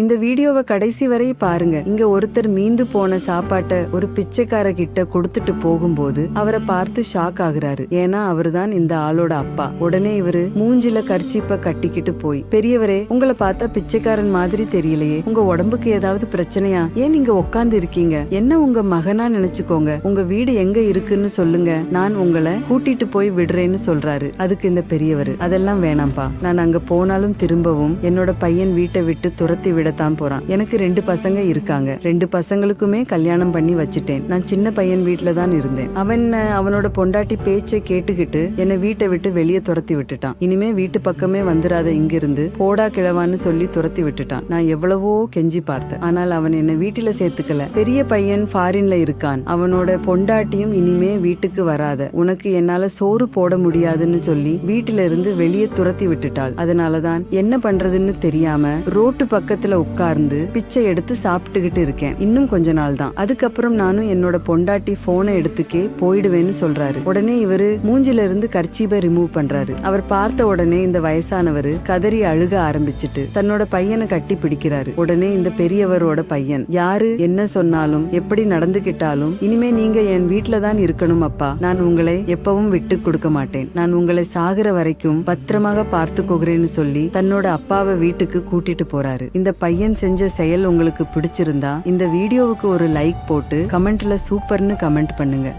இந்த வீடியோவை கடைசி வரை பாருங்க. இங்க ஒருத்தர் மீந்து போன சாப்பாட்டை ஒரு பிச்சைக்கார கிட்ட கொடுத்துட்டு போகும்போது அவரை பார்த்து ஷாக் ஆகுறாரு. ஏன்னா அவர்தான் இந்த ஆளோட அப்பா. உடனே இவரு மூஞ்சில கர்ச்சிப்ப கட்டிக்கிட்டு போய் பெரியவரே உங்களை பார்த்தா பிச்சைக்காரன் மாதிரி தெரியலையே. உங்க உடம்புக்கு ஏதாவது பிரச்சனையா? ஏன் நீங்க உட்கார்ந்து இருக்கீங்க? என்ன உங்க மகனா நினைச்சுக்கோங்க. உங்க வீடு எங்க இருக்குன்னு சொல்லுங்க. நான் உங்களை கூட்டிட்டு போய் விடுறேன்னு சொல்றாரு. அதுக்கு இந்த பெரியவர் அதெல்லாம் வேணாம்ப்பா. நான் அங்க போனாலும் திரும்பவும் என்னோட பையன் வீட்டை விட்டு துரத்தி விட விடத்தான் போறான். எனக்கு ரெண்டு பசங்க இருக்காங்க. ரெண்டு பசங்களுக்குமே கல்யாணம் பண்ணி வச்சுட்டேன். நான் சின்ன பையன் வீட்டுல தான் இருந்தேன். அவன் அவனோட பொண்டாட்டி பேச்சை கேட்டுக்கிட்டு என்னை வீட்டை விட்டு வெளியே துரத்தி விட்டுட்டான். இனிமே வீட்டு பக்கமே வந்துடாத இங்கிருந்து போடா கிழவான்னு சொல்லி துரத்தி விட்டுட்டான். நான் எவ்வளவோ கெஞ்சி பார்த்தேன். ஆனால் அவன் என்னை வீட்டுல சேர்த்துக்கல. பெரிய பையன் ஃபாரின்ல இருக்கான். அவனோட பொண்டாட்டியும் இனிமே வீட்டுக்கு வராத. உனக்கு என்னால சோறு போட முடியாதுன்னு சொல்லி வீட்டில இருந்து வெளியே துரத்தி விட்டுட்டாள். அதனாலதான் என்ன பண்றதுன்னு தெரியாம ரோட்டு பக்கத்துல உட்கார்ந்து பிச்சை எடுத்து சாப்பிட்டுக்கிட்டு இருக்கேன். இன்னும் கொஞ்ச நாள் தான். அதுக்கப்புறம் நானும் என்னோட பொண்டாட்டி போனை எடுத்துக்கே போயிடுவேன்னு சொல்றாரு. உடனே இவரு மூஞ்சில இருந்து கர்ச்சீபை ரிமூவ் பண்றாரு. அவர் பார்த்த உடனே இந்த வயசானவர் கதறி அழுக ஆரம்பிச்சிட்டு தன்னோட பையனை கட்டி பிடிக்கிறாரு. உடனே இந்த பெரியவரோட பையன் யாரு? என்ன சொன்னாலும்? எப்படி நடந்துகிட்டாலும் இனிமே நீங்க என் வீட்டுல தான் இருக்கணும் அப்பா. நான் உங்களை எப்பவும் விட்டு கொடுக்க மாட்டேன். நான் உங்களை சாகுற வரைக்கும் பத்திரமாக பார்த்துக்கோகிறேன்னு சொல்லி தன்னோட அப்பாவை வீட்டுக்கு கூட்டிட்டு போறாரு. இந்த பையன் செஞ்ச செயல் உங்களுக்கு பிடிச்சிருந்தா இந்த வீடியோவுக்கு ஒரு லைக் போட்டு கமெண்ட்ல சூப்பர்னு கமெண்ட் பண்ணுங்க.